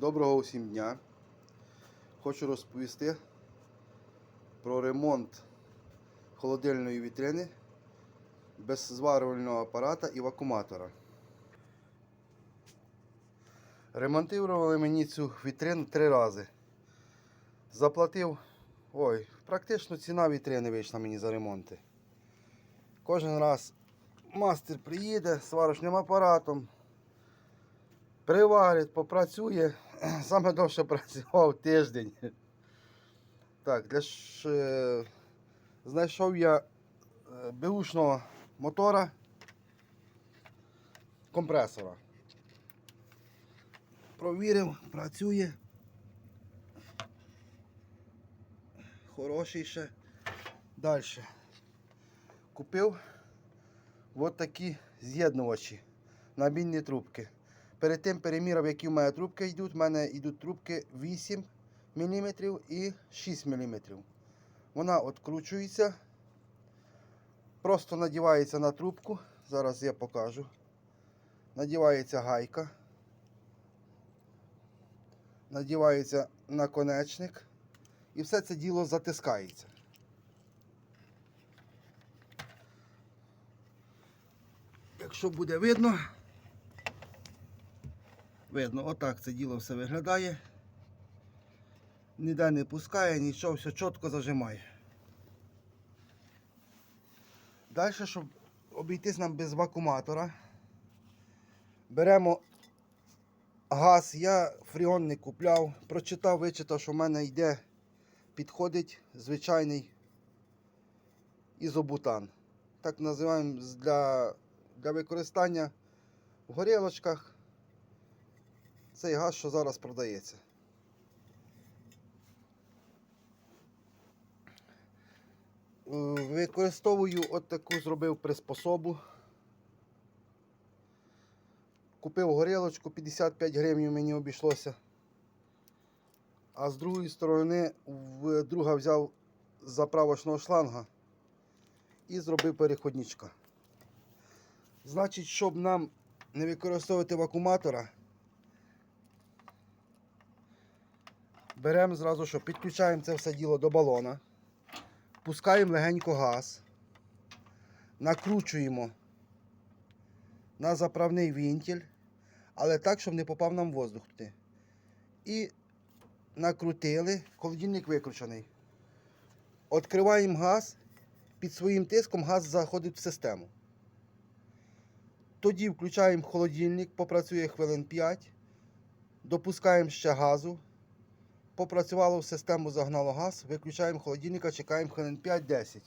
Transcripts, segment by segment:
Доброго усім дня. Хочу розповісти про ремонт холодильної вітрини без зварювального апарата і вакууматора. Ремонтували мені цю вітрину три рази. Заплатив, ой, практично ціна вітрини вийшла мені за ремонти. Кожен раз мастер приїде з сварочним апаратом, приварить, попрацює. Саме довше працював тиждень. Так, для ж, е, знайшов я е, беушного мотора компресора. Провірив, працює. Хороший ще. Далі. Купив от такі з'єднувачі на бінні трубки. Перед тим переміряв, які в мене трубки йдуть. У мене йдуть трубки 8 мм і 6 мм. Вона відкручується, просто надівається на трубку. Зараз я покажу. Надівається гайка. Надівається наконечник. І все це діло затискається. Якщо буде видно, видно, отак це діло все виглядає. Ніде не пускає, нічого, все чітко зажимає. Далі, щоб обійтись нам без вакууматора, беремо газ. Я фріон не купляв, прочитав, вичитав, що в мене йде, підходить звичайний ізобутан. Так називаємо для, для використання в горілочках. Цей газ, що зараз продається. Е, Використовую от таку зробив приспособу. Купив горілочку, 55 гривень мені обійшлося. А з другої сторони друга взяв заправочного шланга і зробив переходничка. Значить, щоб нам не використовувати вакууматора, беремо зразу, що підключаємо це все діло до балона, пускаємо легенько газ, накручуємо на заправний вінтіль, але так, щоб не попав нам воздух туди. І накрутили, холодильник викручений. Відкриваємо газ, під своїм тиском газ заходить в систему. Тоді включаємо холодильник, попрацює хвилин 5, допускаємо ще газу. Попрацювало в систему, загнало газ, виключаємо холодильника, чекаємо хвилин 5-10.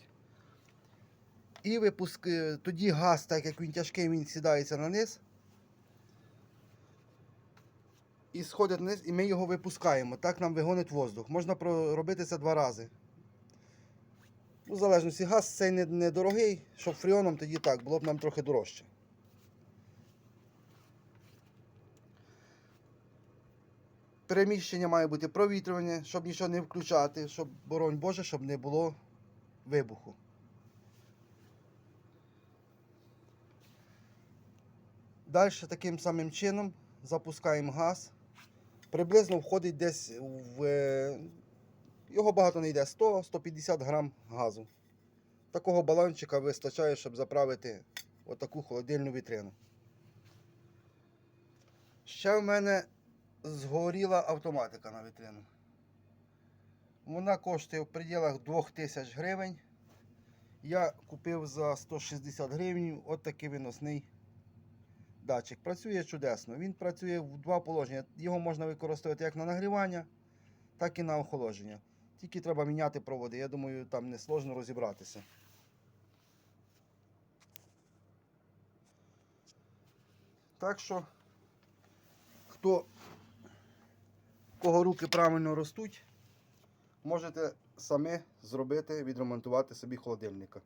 І випуск... тоді газ, так як він тяжкий, він сідається на низ. І сходить вниз, і ми його випускаємо. Так нам вигонить воздух. Можна робити це два рази. Ну, в залежності, газ цей не- недорогий, щоб фріоном тоді так, було б нам трохи дорожче. Переміщення має бути провітрювання, щоб нічого не включати, щоб, боронь Боже, щоб не було вибуху. Далі таким самим чином запускаємо газ. Приблизно входить десь в. е, Його багато не йде 100-150 грам газу. Такого балончика вистачає, щоб заправити отаку холодильну вітрину. Ще в мене згоріла автоматика на вітрину. Вона коштує в пределах 2000 гривень. Я купив за 160 гривень от такий виносний датчик. Працює чудесно. Він працює в два положення. Його можна використовувати як на нагрівання, так і на охолодження. Тільки треба міняти проводи. Я думаю, там не сложно розібратися. Так що, хто, кого руки правильно ростуть, можете самі зробити, відремонтувати собі холодильника.